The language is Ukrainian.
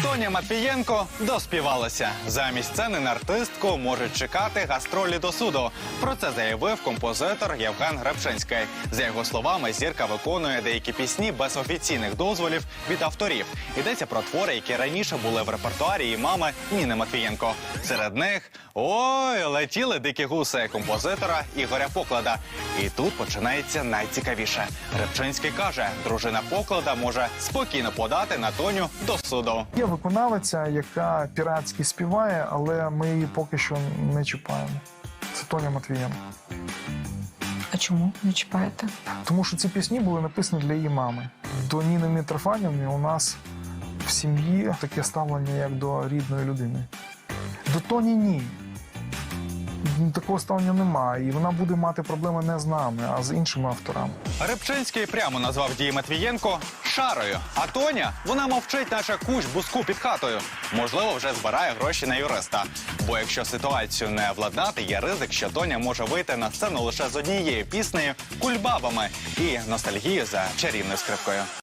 Тоня Матвієнко доспівалася. Замість сцени на артистку можуть чекати гастролі до суду. Про це заявив композитор Євген Гребчинський. За його словами, зірка виконує деякі пісні без офіційних дозволів від авторів. Йдеться про твори, які раніше були в репертуарі її мами Ніни Матвієнко. Серед них ой, летіли дикі гуси композитора Ігоря Поклада. І тут починається найцікавіше. Гребчинський каже, дружина Поклада може спокійно подати на Тоню до суду. Є виконавиця, яка піратськи співає, але ми її поки що не чіпаємо. Це Тоня Матвієнко. А чому не чіпаєте? Тому що ці пісні були написані для її мами. До Ніни Митрофанівни у нас в сім'ї таке ставлення, як до рідної людини. До Тоні ні. Такого ставлення немає. І вона буде мати проблеми не з нами, а з іншими авторами. Рибчинський прямо назвав дії Матвієнко шарою. А Тоня вона мовчить, наче куч буску під хатою. Можливо, вже збирає гроші на юриста. Бо якщо ситуацію не владнати, є ризик, що Тоня може вийти на сцену лише з однією піснею кульбабами і ностальгією за чарівною скрипкою.